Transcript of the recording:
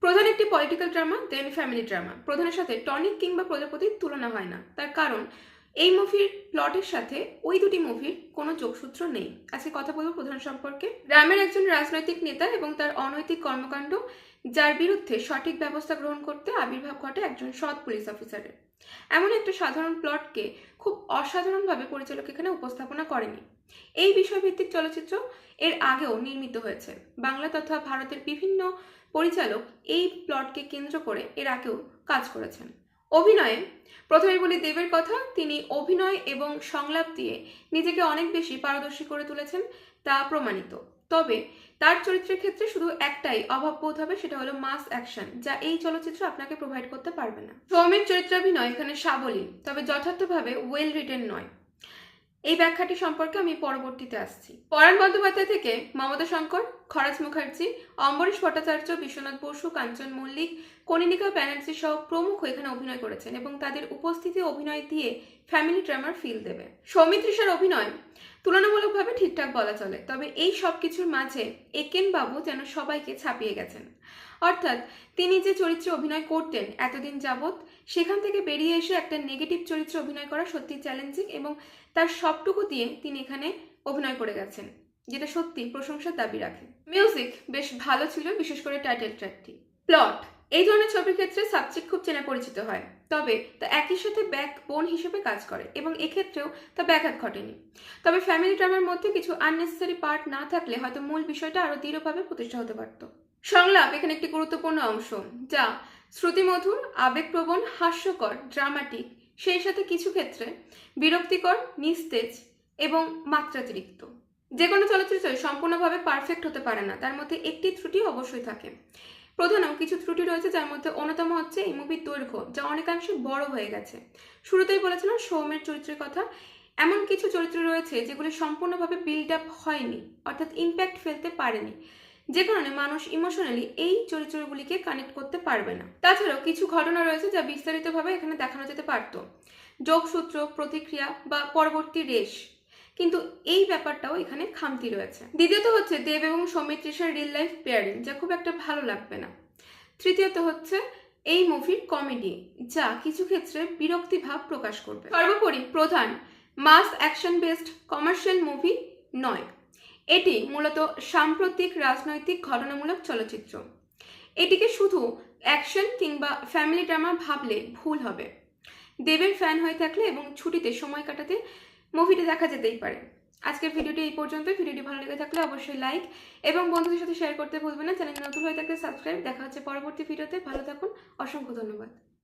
প্রধান একটি political drama then family drama প্রধানের সাথে টনিক কিংবা প্রজাপতির তুলনা হয় না। তার কারণ, এই মুভির প্লটের সাথে ওই দুটি মুভির কোনো যোগসূত্র নেই। আজকে কথা বলব প্রধান সম্পর্কে। গ্রামের একজন রাজনৈতিক নেতা এবং তার অনৈতিক কর্মকাণ্ড যার বিরুদ্ধে সঠিক ব্যবস্থা গ্রহণ করতে আবির্ভাব ঘটে একজন সৎ পুলিশ অফিসারের। এমন একটা সাধারণ প্লটকে খুব অসাধারণভাবে পরিচালক এখানে উপস্থাপনা করেনি। এই বিষয়ভিত্তিক চলচ্চিত্র এর আগেও নির্মিত হয়েছে। বাংলা তথা ভারতের বিভিন্ন পরিচালক এই প্লটকে কেন্দ্র করে এর আগেও কাজ করেছেন। অভিনয়ে প্রথমে বলি দেবের কথা, তিনি অভিনয় এবং সংলাপ দিয়ে নিজেকে অনেক বেশি পারদর্শী করে তুলেছেন তা প্রমাণিত। তবে তার চরিত্রের ক্ষেত্রে শুধু একটাই অভাব বোধ হবে, সেটা হলো মাস অ্যাকশন, যা এই চলচ্চিত্র আপনাকে প্রোভাইড করতে পারবে না। সৌমিক চরিত্রাভিনয় এখানে সাবলীল, তবে যথার্থভাবে ওয়েল রিটেন নয়। এই ব্যাখ্যাটি সম্পর্কে আমি পরবর্তীতে আসছি। পরাণ বন্দ্যোপাধ্যায় থেকে মমতা শঙ্কর, খরাজ মুখার্জি, অম্বরীশ ভট্টাচার্য, বিশ্বনাথ বসু, কাঞ্চন মল্লিক কনিনিকা ব্যানার্জি সহ প্রমুখ এখানে অভিনয় করেছেন এবং তাদের উপস্থিতি অভিনয় দিয়ে ফ্যামিলি ড্রামার ফিল দেবে। সৌমিত্রিষার অভিনয় তুলনামূলকভাবে ঠিকঠাক বলা চলে, তবে এই সব কিছুর মাঝে একেন বাবু যেন সবাইকে ছাপিয়ে গেছেন। অর্থাৎ তিনি যে চরিত্রে অভিনয় করতেন এতদিন যাবৎ, সেখান থেকে বেরিয়ে এসে একটা নেগেটিভ চরিত্রে অভিনয় করা সত্যি চ্যালেঞ্জিং এবং তার সবটুকু দিয়ে তিনি এখানে অভিনয় করে গেছেন, যেটা সত্যি প্রশংসার দাবি রাখে। মিউজিক বেশ ভালো ছিল, বিশেষ করে টাইটেল ট্র্যাকটি প্লট এই ধরনের ছবির ক্ষেত্রে সাবজেক্ট খুব চেনা পরিচিত হয়। তবে তা একই সাথে ব্যাক বোন হিসেবে কাজ করে এবং এক্ষেত্রেও তা ব্যাঘাত ঘটেনি। তবে ফ্যামিলি ড্রামার মধ্যে কিছু আননেসেসারি পার্ট না থাকলে হয়তো মূল বিষয়টা আরও দৃঢ়ভাবে প্রতিষ্ঠা হতে পারত। সংলাপ এখানে একটি গুরুত্বপূর্ণ অংশ, যা শ্রুতিমধুর, আবেগপ্রবণ, হাস্যকর ড্রামাটিক সেই সাথে কিছু ক্ষেত্রে বিরক্তিকর, নিস্তেজ এবং মাত্রাতিরিক্ত। যে কোনো চলচ্চিত্র সম্পূর্ণভাবে পারফেক্ট হতে পারে না, তার মধ্যে একটি ত্রুটি অবশ্যই থাকে। প্রধানত কিছু ত্রুটি রয়েছে যার মধ্যে অন্যতম হচ্ছে এই মুভির দৈর্ঘ্য, যা অনেকাংশে বড় হয়ে গেছে। শুরুতেই বলেছিলাম সৌমের চরিত্রের কথা। এমন কিছু চরিত্র রয়েছে যেগুলি সম্পূর্ণভাবে বিল্ড আপ হয়নি, অর্থাৎ ইম্প্যাক্ট ফেলতে পারেনি। যে কারণে মানুষ ইমোশনালি এই চরিত্রগুলিকে কানেক্ট করতে পারবে না। তাছাড়াও কিছু ঘটনা রয়েছে যা বিস্তারিতভাবে এখানে দেখানো যেতে পারত। যোগসূত্র, প্রতিক্রিয়া বা পরবর্তী রেশ। কিন্তু এই ব্যাপারটাও এখানে খামতি রয়েছে। দ্বিতীয়ত হচ্ছে দেব এবং সৌমিত তৃষার রিল লাইফ পেয়ারিং যা খুব একটা ভালো লাগবে না। তৃতীয়ত হচ্ছে এই মুভির কমেডি যা কিছু ক্ষেত্রে বিরক্তিভাব প্রকাশ করবে। সর্বোপরি Pradhan mass action based commercial movie নয়। এটি মূলত সাম্প্রতিক রাজনৈতিক ঘটনামূলক চলচ্চিত্র। এটিকে শুধু অ্যাকশন কিংবা ফ্যামিলি ড্রামা ভাবলে ভুল হবে। দেবের ফ্যান হয়ে থাকলে এবং ছুটিতে সময় কাটাতে মুভিটি দেখা যেতেই পারে। আজকের ভিডিওটি এই পর্যন্তই। ভিডিওটি ভালো লেগে থাকলে অবশ্যই লাইক এবং বন্ধুদের সাথে শেয়ার করতে ভুলবেন না। চ্যানেল নতুন হয়ে থাকলে সাবস্ক্রাইব দেখা হচ্ছে পরবর্তী ভিডিওতে। ভালো থাকুন। অসংখ্য ধন্যবাদ।